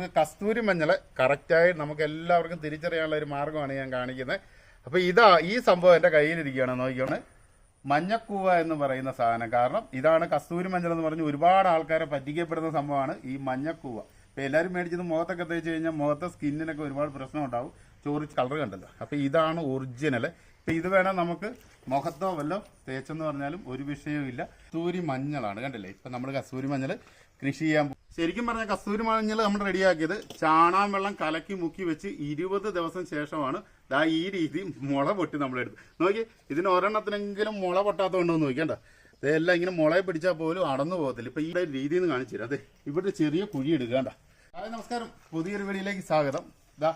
നമുക്ക് കസ്തൂരി മഞ്ഞൾ കറക്റ്റായി നമുക്ക് എല്ലാവർക്കും തിരിച്ചറിയാനുള്ള ഒരു മാർഗമാണ് ഞാൻ കാണിക്കുന്നത്. അപ്പോൾ ഇതാ ഈ സംഭവം എന്റെ കയ്യിലിരിക്കുകയാണ്. നോക്കിയാണ് മഞ്ഞക്കൂവ എന്ന് പറയുന്ന സാധനം. കാരണം ഇതാണ് കസ്തൂരി മഞ്ഞൾ എന്ന് പറഞ്ഞ് ഒരുപാട് ആൾക്കാരെ പറ്റിക്കപ്പെടുന്ന സംഭവമാണ് ഈ മഞ്ഞക്കൂവ. ഇപ്പോൾ എല്ലാവരും മേടിച്ചത് മുഖത്തൊക്കെ തേച്ച് കഴിഞ്ഞാൽ മുഖത്തെ സ്കിന്നിനൊക്കെ ഒരുപാട് പ്രശ്നം ഉണ്ടാവും. ചോറിച്ച് കളർ കണ്ടല്ലോ. അപ്പോൾ ഇതാണ് ഒറിജിനൽ ഇപ്പം ഇത് വേണം നമുക്ക് മുഖത്തോ വല്ലോ തേച്ചെന്ന് പറഞ്ഞാലും ഒരു വിഷയവും ഇല്ല കസ്തൂരി മഞ്ഞളാണ്. കണ്ടില്ലേ? ഇപ്പം നമ്മൾ കസ്തൂരി മഞ്ഞൾ കൃഷി ചെയ്യാൻ ശരിക്കും പറഞ്ഞാൽ കസ്തൂരി മഞ്ഞൾ നമ്മൾ റെഡിയാക്കിയത്. ചാണാൻ വെള്ളം കലക്കി മുക്കി വെച്ച് ഇരുപത് ദിവസം ശേഷമാണ് ദാ ഈ രീതി മുള പൊട്ടി നമ്മളെടുത്ത്. നോക്കി ഇതിന് ഒരെണ്ണത്തിനെങ്കിലും മുള പൊട്ടാത്തതുണ്ടോ എന്ന് നോക്കിയണ്ട. ഇതെല്ലാം ഇങ്ങനെ മുളയെ പിടിച്ചാൽ പോലും അടന്നു പോകത്തില്ല. ഇപ്പൊ ഈ രീതി എന്ന് കാണിച്ചു അതെ ഇവിടെ ചെറിയ കുഴി എടുക്കണ്ട. ഹായ് നമസ്കാരം. പുതിയൊരു വീഡിയോയിലേക്ക് സ്വാഗതം. ദാ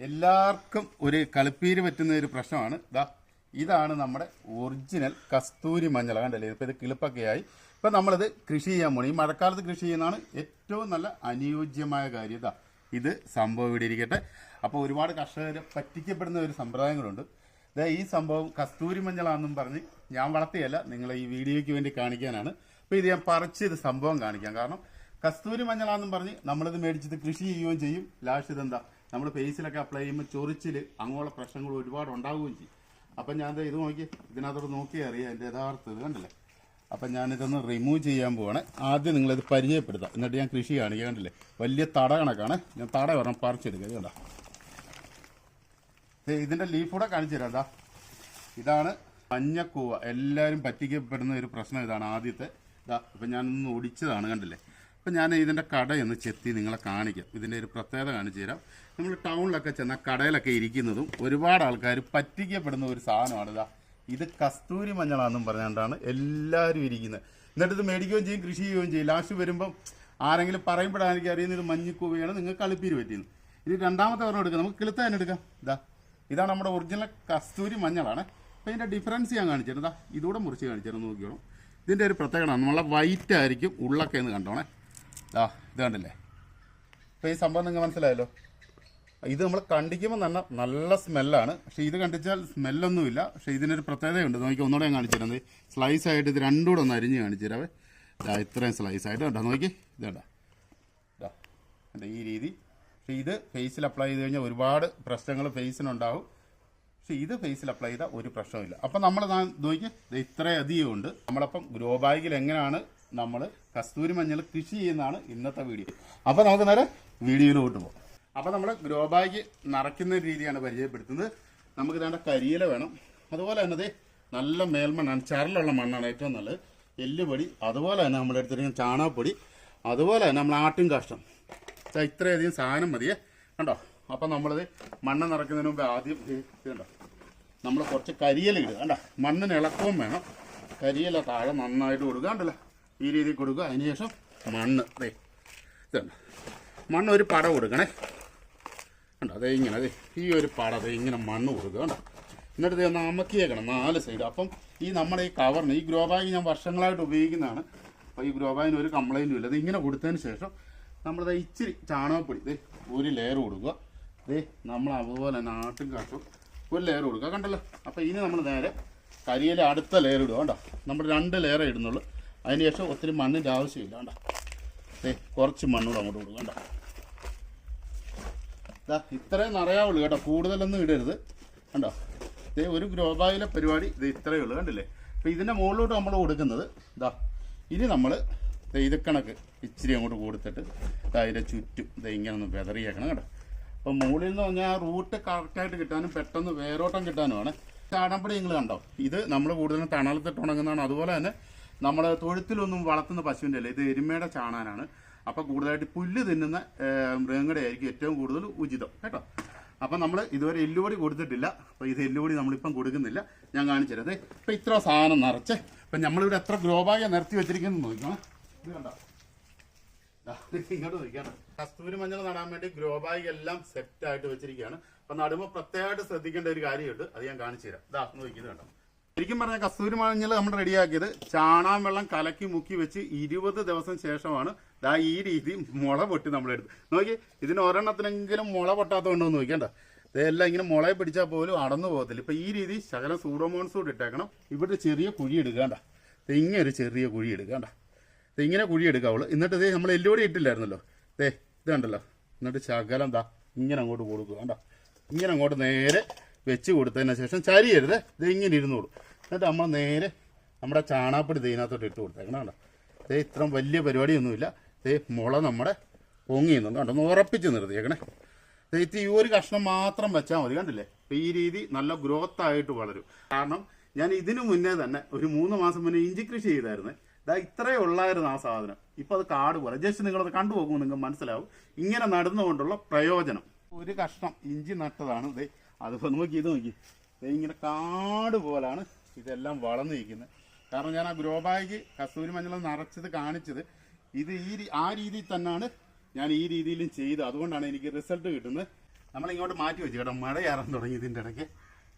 എല്ലാവർക്കും ഒരു കളിപ്പീര് പറ്റുന്ന ഒരു പ്രശ്നമാണ്. ദാ ഇതാണ് നമ്മുടെ ഒറിജിനൽ കസ്തൂരി മഞ്ഞൾ കണ്ടല്ലേ? ഇപ്പം ഇത് കിളിപ്പൊക്കെയായി. ഇപ്പം നമ്മളിത് കൃഷി ചെയ്യാൻ പോകണം ഈ മഴക്കാലത്ത് കൃഷി ചെയ്യുന്നതാണ് ഏറ്റവും നല്ല അനുയോജ്യമായ കാര്യം ഇതാ. ഇത് സംഭവം ഇവിടെ ഇരിക്കട്ടെ. അപ്പോൾ ഒരുപാട് കർഷകർ പറ്റിക്കപ്പെടുന്ന ഒരു സമ്പ്രദായങ്ങളുണ്ട്. അതായത് ഈ സംഭവം കസ്തൂരി മഞ്ഞളാണെന്നും പറഞ്ഞ് ഞാൻ വളർത്തിയല്ല നിങ്ങളെ ഈ വീഡിയോയ്ക്ക് വേണ്ടി കാണിക്കാനാണ്. അപ്പോൾ ഇത് ഞാൻ പറിച്ച് ഇത് സംഭവം കാണിക്കാം. കാരണം കസ്തൂരി മഞ്ഞളാണെന്നും പറഞ്ഞ് നമ്മളിത് മേടിച്ചത് കൃഷി ചെയ്യുകയും ചെയ്യും. ലാസ്റ്റ് ഇതെന്താ? നമ്മൾ ഫേസിലൊക്കെ അപ്ലൈ ചെയ്യുമ്പോൾ ചൊറിച്ചിൽ അങ്ങോളം പ്രശ്നങ്ങൾ ഒരുപാട് ഉണ്ടാവുകയും ചെയ്യും. അപ്പം ഞാൻ ഇത് നോക്കി ഇതിനകത്തോട് നോക്കി അറിയാം എന്റെ യഥാർത്ഥ ഇത് കണ്ടില്ലേ? അപ്പം ഞാനിതൊന്ന് റിമൂവ് ചെയ്യാൻ പോവാണ്. ആദ്യം നിങ്ങളിത് പരിചയപ്പെടുത്താം. എന്നിട്ട് ഞാൻ കൃഷി കാണിക്കുക കണ്ടില്ലേ? വലിയ തട കണക്കാണ്. ഞാൻ തട വരണം പറിച്ചെടുക്കുക കേട്ടോ ഇതിന്റെ ലീഫ് കൂടെ കാണിച്ചു തരാം. കേട്ടോ ഇതാണ് മഞ്ഞക്കൂവ. എല്ലാവരും പറ്റിക്കപ്പെടുന്ന ഒരു പ്രശ്നം ഇതാണ് ആദ്യത്തെ. ഇതാ ഇപ്പം ഞാനൊന്ന് ഒടിച്ചതാണ്. കണ്ടില്ലേ? അപ്പം ഞാൻ ഇതിന്റെ കടയൊന്ന് ചെത്തി നിങ്ങളെ കാണിക്കാം. ഇതിന്റെ ഒരു പ്രത്യേകത കാണിച്ചു തരാം. നമ്മൾ ടൗണിലൊക്കെ ചെന്ന കടയിലൊക്കെ ഇരിക്കുന്നതും ഒരുപാട് ആൾക്കാർ പറ്റിക്കപ്പെടുന്ന ഒരു സാധനമാണ്. ഇതാ ഇത് കസ്തൂരി മഞ്ഞളാണെന്നും പറഞ്ഞുകൊണ്ടാണ് എല്ലാവരും ഇരിക്കുന്നത്. എന്നിട്ട് ഇത് മേടിക്കുകയും ചെയ്യും കൃഷി ചെയ്യുകയും ചെയ്യും. ലാസ്റ്റ് വരുമ്പം ആരെങ്കിലും പറയുമ്പോഴായിരിക്കും അറിയുന്നത് ഇത് മഞ്ഞക്കൂവയാണ് നിങ്ങൾക്ക് കളിപ്പീര് പറ്റിയെന്ന് ഇത് രണ്ടാമത്തെ ഒരെണ്ണം എടുക്കാം. നമുക്ക് കിളുത്ത തന്നെ എടുക്കാം. ഇതാ ഇതാണ് നമ്മുടെ ഒറിജിനൽ കസ്തൂരി മഞ്ഞളാണ്. അപ്പോൾ ഇതിന്റെ ഡിഫറൻസ് ഞാൻ കാണിച്ചിരുന്നു ദാ ഇതുകൂടെ മുറിച്ച് കാണിച്ചിരുന്നു നോക്കിയോളൂ ഇതിന്റെ ഒരു പ്രത്യേകത നമ്മളെ വൈറ്റ് ആയിരിക്കും ഉള്ളൊക്കെ എന്ന് കണ്ടോണേ. ദാ ഇത് കണ്ടില്ലേ? അപ്പോൾ ഈ സംഭവം നിങ്ങൾ മനസ്സിലായല്ലോ. ഇത് നമ്മൾ കണ്ടിക്കുമ്പോൾ തന്നെ നല്ല സ്മെല്ലാണ്. പക്ഷേ ഇത് കണ്ടിച്ചാൽ സ്മെല്ലൊന്നുമില്ല. പക്ഷേ ഇതിനൊരു പ്രത്യേകതയുണ്ട്. നോക്കി ഒന്നുകൂടെ ഞാൻ കാണിച്ചു തരാം. സ്ലൈസ് ആയിട്ട് ഇത് രണ്ടും കൂടെ ഒന്ന് അരിഞ്ഞ് കാണിച്ചു തരാവേ. ഇത്രയും സ്ലൈസ് ആയിട്ട് കേട്ടോ നോക്കി. ഇത് കണ്ടോ ദാ കണ്ടോ ഈ രീതി? പക്ഷേ ഇത് ഫേസിൽ അപ്ലൈ ചെയ്ത് കഴിഞ്ഞാൽ ഒരുപാട് പ്രശ്നങ്ങൾ ഫേസിനുണ്ടാവും പക്ഷേ ഇത് ഫേസിൽ അപ്ലൈ ചെയ്താൽ ഒരു പ്രശ്നമില്ല അപ്പം നമ്മൾ നോക്കി. ഇത്രയധികം ഉണ്ട്. നമ്മളപ്പം ഗ്രോ ബാഗിൽ എങ്ങനെയാണ് നമ്മൾ കസ്തൂരി മഞ്ഞൾ കൃഷി ചെയ്യുന്നതാണ് ഇന്നത്തെ വീഡിയോ. അപ്പോൾ നമുക്ക് നേരെ വീഡിയോയിലോട്ട് പോകാം. അപ്പോൾ നമ്മൾ ഗ്രോ ബാഗ് നിറയ്ക്കുന്ന രീതിയാണ് പരിചയപ്പെടുത്തുന്നത്. നമുക്ക് വേണ്ട കരിയില വേണം. അതുപോലെ തന്നെ നല്ല മേൽമണ്ണാണ് ചരലുള്ള മണ്ണാണ് ഏറ്റവും നല്ലത്. എല്ലുപൊടി അതുപോലെ തന്നെ നമ്മൾ എടുത്തിരിക്കുന്ന ചാണകപ്പൊടി അതുപോലെ തന്നെ നമ്മൾ ആട്ടും കാഷ്ടം ഇത്രയധികം സാധനം മതിയേ. കണ്ടോ? അപ്പം നമ്മളിത് മണ്ണ് നിറയ്ക്കുന്നതിന് മുമ്പ് ആദ്യം കണ്ടോ നമ്മൾ കുറച്ച് കരിയില ഇടുക. കണ്ടോ? മണ്ണിന് ഇളക്കവും വേണം. കരിയില താഴെ നന്നായിട്ട് കൊടുക്കുക. കണ്ടല്ലോ? ഈ രീതിയിൽ കൊടുക്കുക. അതിനുശേഷം മണ്ണ്. ഇതുണ്ട്. മണ്ണ് ഒരു പട കൊടുക്കണേ. കണ്ടോ? അതേ ഇങ്ങനെ അതെ ഈ ഒരു പാട അതേ ഇങ്ങനെ മണ്ണ് കൊടുക്കുക കണ്ടോ? എന്നിട്ട് ഇത് ഒന്ന് നാല് സൈഡ് അപ്പം ഈ നമ്മുടെ ഈ കവറിന് ഈ ഗ്രോ ബാഗ് ഞാൻ വർഷങ്ങളായിട്ട് ഉപയോഗിക്കുന്നതാണ്. അപ്പോൾ ഈ ഗ്രോ ബാഗിന് ഒരു കംപ്ലൈന്റും ഇല്ല. അത് ഇങ്ങനെ കൊടുത്തതിന് ശേഷം നമ്മളിത് ഇച്ചിരി ചാണകപ്പൊടി ഇത് ഒരു ലെയർ കൊടുക്കുക. ദേ നമ്മൾ അതുപോലെ തന്നെ ആട്ടും കാട്ടും ഒരു ലെയർ കൊടുക്കുക. കണ്ടല്ലോ? അപ്പോൾ ഇനി നമ്മൾ നേരെ കരിയിലെ അടുത്ത ലെയർ ഇടുക കണ്ടോ? നമ്മൾ രണ്ട് ലെയർ ഇടുന്നുള്ളൂ. അതിന് ശേഷം ഒത്തിരി മണ്ണിന്റെ ആവശ്യമില്ല കണ്ടോ? ദേ കുറച്ച് മണ്ണൂടെ അങ്ങോട്ട് കൊടുക്കുക കണ്ടോ? ദാ ഇത്രയും നിറയാവുള്ളൂ കേട്ടോ. കൂടുതലൊന്നും ഇടരുത്. കണ്ടോ? ഇതേ ഒരു ഗ്രോ ബാഗിലെ പരിപാടി. ഇത് ഇത്രയേ ഉള്ളൂ കണ്ടില്ലേ? അപ്പോൾ ഇതിന്റെ മുകളിലോട്ട് നമ്മൾ കൊടുക്കുന്നത് ഇതാ ഇനി നമ്മൾ ഇതക്കണക്ക് ഇച്ചിരി അങ്ങോട്ട് കൊടുത്തിട്ട് അതിന്റെ ചുറ്റും ഇത് ഇങ്ങനെ ഒന്ന് വെതറിയേക്കണം കേട്ടോ. അപ്പോൾ മുകളിൽ നിന്ന് പറഞ്ഞാൽ ആ റൂട്ട് കറക്റ്റായിട്ട് കിട്ടാനും പെട്ടെന്ന് വേരോട്ടം കിട്ടാനുമാണ്. ചാടമ്പടി നിങ്ങൾ കണ്ടോ? ഇത് നമ്മൾ കൂടുതലും തണലത്തിട്ട് ഉണങ്ങുന്നതാണ്. അതുപോലെ തന്നെ നമ്മൾ തൊഴുത്തിലൊന്നും വളർത്തുന്ന പശുവിന്റെ അല്ല? ഇത് എരുമയുടെ ചാണാനാണ് അപ്പോൾ കൂടുതലായിട്ട് പുല്ല് തിന്നുന്ന മൃഗങ്ങളെ മൃഗങ്ങളുടെ ആയിരിക്കും ഏറ്റവും കൂടുതൽ ഉചിതം കേട്ടോ? അപ്പം നമ്മൾ ഇതുവരെ എല്ലുപൊടി കൊടുത്തിട്ടില്ല. അപ്പോൾ ഇത് എല്ലുപൊടി നമ്മളിപ്പം കൊടുക്കുന്നില്ല. ഞാൻ കാണിച്ചു തരാം. ഇപ്പം ഇത്ര സാധനം നിറച്ച്. ഇപ്പം നമ്മളിവിടെ എത്ര ഗ്രോ ബാഗാണ് നിരത്തി വെച്ചിരിക്കുന്നത് നോക്കണം ഇത് കണ്ടോ? ഇങ്ങോട്ട് നോക്കിയാണ് കസ്തൂരി മഞ്ഞൾ നടാൻ വേണ്ടി ഗ്രോ ബാഗ് എല്ലാം സെറ്റ് ആയിട്ട് വെച്ചിരിക്കുകയാണ്. അപ്പൊ നടുമ്പോൾ പ്രത്യേകമായിട്ട് ശ്രദ്ധിക്കേണ്ട ഒരു കാര്യമുണ്ട്. അത് ഞാൻ കാണിച്ചു തരാം. ഇതാ നോക്കിയത് കണ്ടോ? ശരിക്കും പറഞ്ഞാൽ കസ്തൂരി മഞ്ഞൾ നമ്മൾ റെഡിയാക്കിയത് ചാണാൻ വെള്ളം കലക്കി മുക്കി വെച്ച് ഇരുപത് ദിവസം ശേഷമാണ് ദാ ഈ രീതി മുള പൊട്ടി നമ്മളെടുത്ത് നോക്കി ഇതിന് ഒരെണ്ണത്തിനെങ്കിലും മുള പൊട്ടാത്തതുണ്ടോ എന്ന് നോക്കിയണ്ട. ഇതെല്ലാം ഇങ്ങനെ മുളയെ പിടിച്ചാൽ പോലും അടന്നു പോകത്തില്ല. ഇപ്പം ഈ രീതി ശകലം സൂഡോമോൺസ് കൂടി ഇട്ടേക്കണം. ഇവിടെ ചെറിയ കുഴി എടുക്കണ്ട. ഇങ്ങനെ ഒരു ചെറിയ കുഴി എടുക്കണ്ട. ഇങ്ങനെ കുഴി എടുക്കാവുള്ളൂ എന്നിട്ട് ഇതേ നമ്മൾ എല്ലുപൊടി ഇട്ടില്ലായിരുന്നല്ലോ. ദേ ഇത് കണ്ടല്ലോ. എന്നിട്ട് ശകലം ദാ ഇങ്ങനെ അങ്ങോട്ട് കൊടുക്കുക. കണ്ടോ? ഇങ്ങനെ അങ്ങോട്ട് നേരെ വെച്ച് കൊടുത്തതിന് ശേഷം ചരിയരുത്. ഇത് ഇങ്ങനെ ഇരുന്നോളൂ. എന്നിട്ട് നമ്മൾ നേരെ നമ്മുടെ ചാണാപ്പൊടി ഇതിനകത്തോട്ട് ഇട്ട് കൊടുത്തേക്കണം കണ്ടോ? ദേ ഇത്രയും വലിയ പരിപാടിയൊന്നുമില്ല. ദേ മുള നമ്മുടെ പൊങ്ങി നിന്നു കണ്ടോ? ഒന്ന് ഉറപ്പിച്ച് നിർത്തിയേക്കണേ. ഇത് ഈ ഒരു കഷ്ണം മാത്രം വെച്ചാൽ മതി. കണ്ടില്ലേ? അപ്പം ഈ രീതി നല്ല ഗ്രോത്ത് ആയിട്ട് വളരും. കാരണം ഞാൻ ഇതിനു മുന്നേ തന്നെ ഒരു മൂന്ന് മാസം മുന്നേ ഇഞ്ചി കൃഷി ചെയ്തായിരുന്നു. ഇതാ ഇത്രയേ ഉള്ളായിരുന്നു ആ സാധനം. ഇപ്പം അത് കാട് പോലെ. ജസ്റ്റ് നിങ്ങളത് കണ്ടു പോകുമ്പോൾ നിങ്ങൾക്ക് മനസ്സിലാവും. ഇങ്ങനെ നടന്നുകൊണ്ടുള്ള പ്രയോജനം. ഒരു കഷ്ണം ഇഞ്ചി നട്ടതാണ്. ദേ അതിപ്പോ നോക്കി ഇത് നോക്കി. ഇങ്ങനെ കാട് പോലാണ് ഇതെല്ലാം വളർന്നു നിൽക്കുന്നത്. കാരണം ഞാൻ ആ ഗ്രോ ബാഗ് കസ്തൂരി മഞ്ഞൾ നിറച്ചത് കാണിച്ചത് ഇത് ഈ ആ രീതിയിൽ തന്നെയാണ് ഞാൻ ഈ രീതിയിലും ചെയ്ത് അതുകൊണ്ടാണ് എനിക്ക് റിസൾട്ട് കിട്ടുന്നത്. നമ്മൾ ഇങ്ങോട്ട് മാറ്റി വെച്ചു കേട്ടോ. മഴ തുടങ്ങി ഇതിന്റെ ഇടയ്ക്ക്.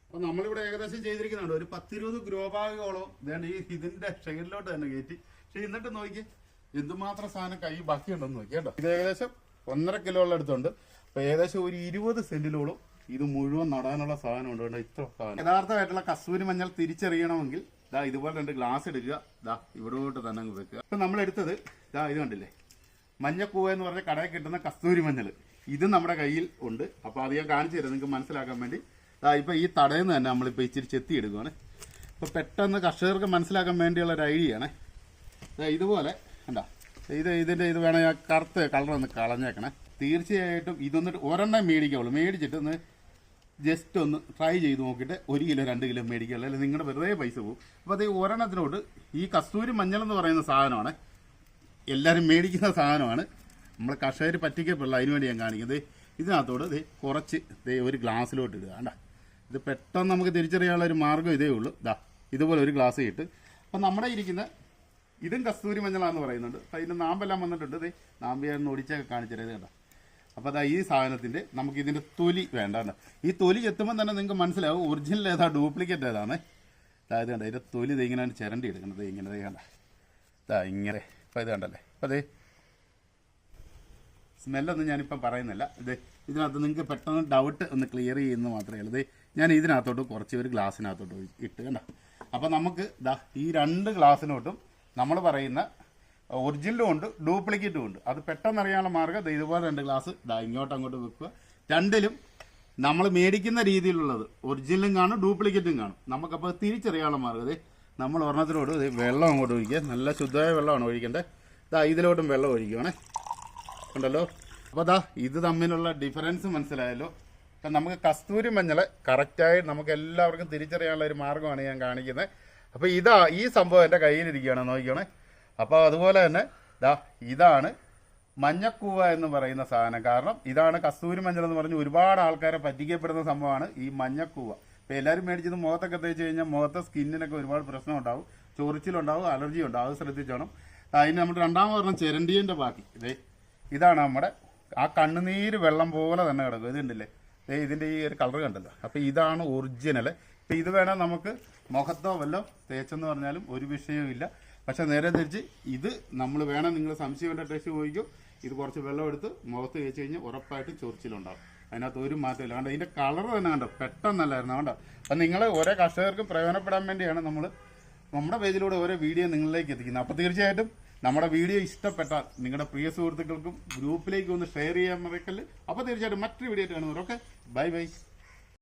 അപ്പോൾ നമ്മളിവിടെ ഏകദേശം ചെയ്തിരിക്കുന്നുണ്ട്. ഒരു പത്തിരുപത് ഗ്രോ ബാഗുകളോ ഇതാണ് ഈ ഇതിന്റെ ഷെയറിലോട്ട് തന്നെ കയറ്റി. പക്ഷേ എന്നിട്ട് നോക്കി. എന്തുമാത്രം സാധനം കൈ ബാക്കിയുണ്ടെന്ന് നോക്കി കേട്ടോ. ഇത് ഏകദേശം ഒന്നര കിലോയുള്ള അടുത്തുണ്ട് അപ്പോൾ ഏകദേശം ഒരു ഇരുപത് സെന്റിലോളം ഇത് മുഴുവൻ നടാനുള്ള സാധനം ഉണ്ട് കേട്ടോ ഇത്ര സാധനം. യഥാർത്ഥമായിട്ടുള്ള കസ്തൂരി മഞ്ഞൾ തിരിച്ചറിയണമെങ്കിൽ ദാ ഇതുപോലെ രണ്ട് ഗ്ലാസ് എടുക്കുക. ദാ ഇവിടോട്ട് തന്നെ അങ്ങ് വെക്കുക. നമ്മൾ എടുത്തത് ദാ ഇത് കണ്ടില്ലേ? മഞ്ഞക്കൂവ എന്ന് പറഞ്ഞ കടയിൽ കിട്ടുന്ന കസ്തൂരി മഞ്ഞൾ. ഇത് നമ്മുടെ കയ്യിൽ ഉണ്ട്. അപ്പോൾ ഞാൻ കാണിച്ചു തരാം നിങ്ങൾക്ക് മനസ്സിലാക്കാൻ വേണ്ടി. ദാ ഇപ്പൊ ഈ തടയിൽ നിന്ന് തന്നെ നമ്മളിപ്പോൾ ഇച്ചിരി ചെത്തി എടുക്കുകയാണ് ഇപ്പോൾ പെട്ടെന്ന് കർഷകർക്ക് മനസ്സിലാക്കാൻ വേണ്ടിയുള്ള ഒരു ഐഡിയ ആണ് ഇതുപോലെ എന്താ ഇത് ഇതിന്റെ ഇത് വേണേൽ കറുത്ത് ഒന്ന് കളഞ്ഞേക്കണേ. തീർച്ചയായിട്ടും ഇതൊന്നിട്ട് ഒരെണ്ണം മേടിക്കാവുള്ളൂ. മേടിച്ചിട്ട് ഒന്ന് ജസ്റ്റ് ഒന്ന് ട്രൈ ചെയ്ത് നോക്കിയിട്ട് ഒരു കിലോ രണ്ട് കിലോ മേടിക്കുക അല്ലെങ്കിൽ നിങ്ങളുടെ വെറുതെ പൈസ പോകും അപ്പോൾ അത് ഒരെണ്ണത്തിനോട് ഈ കസ്തൂരി മഞ്ഞൾ എന്ന് പറയുന്ന സാധനമാണ്. എല്ലാവരും മേടിക്കുന്ന സാധനമാണ്. നമ്മൾ കർഷകർ പറ്റിക്കപ്പെടില്ല അതിന് വേണ്ടി ഞാൻ കാണിക്കുന്നത്. ഇതിനകത്തോട് ഇത് കുറച്ച് ദേ ഒരു ഗ്ലാസ്സിലോട്ട് ഇടുക. കണ്ട? ഇത് പെട്ടെന്ന് നമുക്ക് തിരിച്ചറിയാനുള്ള ഒരു മാർഗം ഇതേ ഉള്ളൂ. ദാ ഇതുപോലെ ഒരു ഗ്ലാസ് ഇട്ട്. അപ്പം നമ്മുടെ ഇരിക്കുന്ന ഇതും കസ്തൂരി മഞ്ഞളാന്ന് പറയുന്നുണ്ട്. അതിന്റെ നാമ്പെല്ലാം വന്നിട്ടുണ്ട്. ദേ നാമ്പിയായിരുന്നു ഒടിച്ചൊക്കെ കാണിച്ചത് കണ്ട? അപ്പോൾ അതാ ഈ സാധനത്തിന്റെ നമുക്ക് ഇതിന്റെ തൊലി വേണ്ട. ഈ തൊലി എത്തുമ്പോൾ തന്നെ നിങ്ങൾക്ക് മനസ്സിലാവും ഒറിജിനൽ ഏതാ ഡ്യൂപ്ലിക്കേറ്റ് ഏതാണ് അതായത് കണ്ട ഇതിന്റെ തൊലി ദേ ഇങ്ങനെ ചിരണ്ടി എടുക്കുന്നത്. ഇങ്ങനെ കണ്ട. ഇതാ ഇങ്ങനെ ഇപ്പം ഇത് കണ്ടല്ലേ? അപ്പം അതേ സ്മെല്ലൊന്നും ഞാനിപ്പം പറയുന്നില്ല. ഇത് ഇതിനകത്ത് നിങ്ങൾക്ക് പെട്ടെന്ന് ഡൗട്ട് ഒന്ന് ക്ലിയർ ചെയ്യുന്നത് മാത്രമേ ഉള്ളൂ. ഇത് ഞാൻ ഇതിനകത്തോട്ട് കുറച്ച് ഒരു ഗ്ലാസ്സിനകത്തോട്ട് ഇട്ട് കണ്ട? അപ്പോൾ നമുക്ക് ദാ ഈ രണ്ട് ഗ്ലാസ്സിനോട്ടും നമ്മൾ പറയുന്ന ഒറിജിനലും ഉണ്ട് ഡ്യൂപ്ലിക്കേറ്റും ഉണ്ട്. അത് പെട്ടെന്ന് അറിയാനുള്ള മാർഗം ഇതുപോലെ രണ്ട് ഗ്ലാസ് ഇങ്ങോട്ട് അങ്ങോട്ട് വെക്കുക. രണ്ടിലും നമ്മൾ മേടിക്കുന്ന രീതിയിലുള്ളത് ഒറിജിനലും കാണും ഡ്യൂപ്ലിക്കേറ്റും കാണും. നമുക്കപ്പോൾ തിരിച്ചറിയാനുള്ള മാർഗം. നമ്മൾ ഒരെണ്ണത്തിലോട് വെള്ളം അങ്ങോട്ട് ഒഴിക്കുക. നല്ല ശുദ്ധമായ വെള്ളമാണ് ഒഴിക്കേണ്ടത്. ഇതാ ഇതിലോട്ടും വെള്ളം ഒഴിക്കുകയാണേ ഉണ്ടല്ലോ? അപ്പോൾ ദാ ഇത് തമ്മിലുള്ള ഡിഫറൻസ് മനസ്സിലായല്ലോ? അപ്പം നമുക്ക് കസ്തൂരി മഞ്ഞൾ കറക്റ്റായി നമുക്ക് എല്ലാവർക്കും തിരിച്ചറിയാനുള്ള ഒരു മാർഗമാണ് ഞാൻ കാണിക്കുന്നത്. അപ്പോൾ ഇതാ ഈ സംഭവം എന്റെ കയ്യിലിരിക്കുകയാണ്. നോക്കിക്കണേ. അപ്പോൾ അതുപോലെ തന്നെ ദാ ഇതാണ് മഞ്ഞക്കൂവ എന്ന് പറയുന്ന സാധനം. കാരണം ഇതാണ് കസ്തൂരി മഞ്ഞൾ എന്ന് പറഞ്ഞ് ഒരുപാട് ആൾക്കാരെ പറ്റിക്കപ്പെടുന്ന സംഭവമാണ് ഈ മഞ്ഞക്കൂവ. ഇപ്പം എല്ലാവരും മേടിച്ചത് മുഖത്തൊക്കെ തേച്ച് കഴിഞ്ഞാൽ മുഖത്തെ സ്കിന്നിനൊക്കെ ഒരുപാട് പ്രശ്നം ഉണ്ടാവും ചൊറിച്ചിലുണ്ടാവും അലർജി ഉണ്ടാവും. അത് ശ്രദ്ധിച്ചോണം. അതിന് നമ്മൾ രണ്ടാമത് പറഞ്ഞ ചിരണ്ടീന്റെ ബാക്കി ഇതേ ഇതാണ് നമ്മുടെ ആ കണ്ണുനീര് വെള്ളം പോലെ തന്നെ കിടക്കും. ഇതുണ്ടല്ലേ ദേ ഇതിന്റെ ഈ ഒരു കളർ കണ്ടല്ലോ? അപ്പോൾ ഇതാണ് ഒറിജിനൽ ഇപ്പം ഇത് വേണം നമുക്ക് മുഖത്തോ വല്ലോ തേച്ചെന്ന് പറഞ്ഞാലും ഒരു വിഷയവും പക്ഷെ നേരെ തിരിച്ച് ഇത് നമ്മൾ വേണം നിങ്ങൾ സംശയം ടെസ്റ്റ് പോയിക്കോ ഇത് കുറച്ച് വെള്ളം എടുത്ത് മുഖത്ത് വെച്ച് കഴിഞ്ഞാൽ ഉറപ്പായിട്ട് ചൊറിച്ചിലുണ്ടാവും. അതിനകത്ത് ഒരു മാറ്റമില്ല. കണ്ടോ ഇതിന്റെ കളർ തന്നെ കണ്ടോ? പെട്ടെന്നല്ലായിരുന്നു കണ്ടോ? അപ്പം നിങ്ങൾ ഓരോ കർഷകർക്കും പ്രയോജനപ്പെടാൻ വേണ്ടിയാണ് നമ്മൾ നമ്മുടെ പേജിലൂടെ ഓരോ വീഡിയോ നിങ്ങളിലേക്ക് എത്തിക്കുന്നത്. അപ്പോൾ തീർച്ചയായിട്ടും നമ്മുടെ വീഡിയോ ഇഷ്ടപ്പെട്ടാൽ നിങ്ങളുടെ പ്രിയ സുഹൃത്തുക്കൾക്കും ഗ്രൂപ്പിലേക്ക് ഒന്ന് ഷെയർ ചെയ്യാൻ മറക്കല്ല്. അപ്പോൾ തീർച്ചയായിട്ടും മറ്റൊരു വീഡിയോ ആയിട്ട് കാണുന്നവർ ഓക്കെ ബൈ ബൈ